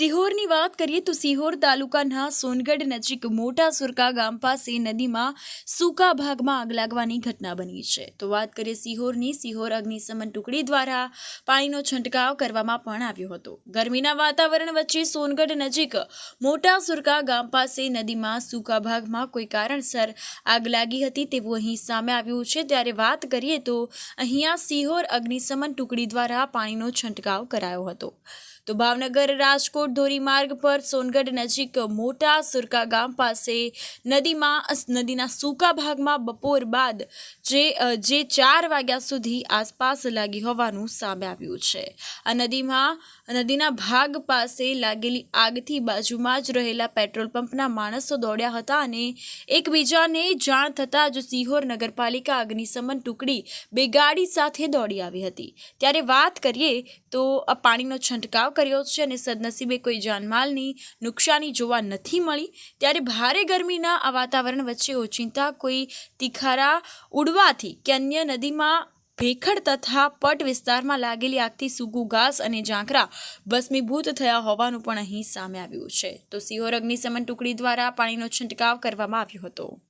સિહોરની વાત કરીએ તો સિહોર તાલુકાના સોનગઢ નજીક મોટા સુરકા ગામ પાસે નદીમાં સૂકા ભાગમાં આગ લાગવાની ઘટના બની છે. તો વાત કરીએ સિહોરની, સિહોર અગ્નિશમન ટુકડી દ્વારા પાણીનો છંટકાવ કરવામાં પણ આવ્યો હતો. ગરમીના વાતાવરણ વચ્ચે સોનગઢ નજીક મોટા સુરકા ગામ પાસે નદીમાં સૂકા ભાગમાં કોઈ કારણસર આગ લાગી હતી તેવું અહીં સામે આવ્યું છે. ત્યારે વાત કરીએ તો અહીંયા સિહોર અગ્નિશમન ટુકડી દ્વારા પાણીનો છંટકાવ કરાયો હતો. તો ભાવનગર રાજકોટ ધોરીમાર્ગ પર સોનગઢ નજીક મોટા સુરકા ગામ પાસે નદીમાં નદીના સૂકા ભાગમાં બપોર બાદ જે જે ચાર વાગ્યા સુધી આસપાસ લાગી હોવાનું સામે આવ્યું છે. આ નદીમાં, નદીના ભાગ પાસે લાગેલી આગથી બાજુમાં જ રહેલા પેટ્રોલ પંપના માણસો દોડ્યા હતા અને એકબીજાને જાણ થતાં જ સિહોર નગરપાલિકા અગ્નિશમન ટુકડી બે ગાડી સાથે દોડી આવી હતી. ત્યારે વાત કરીએ તો આ પાણીનો છંટકાવ કર્યો છે અને સદનસીબે કોઈ જાનમાલની નુકસાની જોવા નથી મળી, ત્યારે ભારે ગરમીના આ વાતાવરણ વચ્ચે ઓચિંતા કોઈ તિખારા ઉડવાથી કે અન્ય નદીમાં ભેખડ તથા પટ વિસ્તારમાં લાગેલી આગથી સૂકું ઘાસ અને ઝાંખરા ભસ્મીભૂત થયા હોવાનું પણ અહીં સામે આવ્યું છે. તો સિહોર અગ્નિશમન ટુકડી દ્વારા પાણીનો છંટકાવ કરવામાં આવ્યો હતો.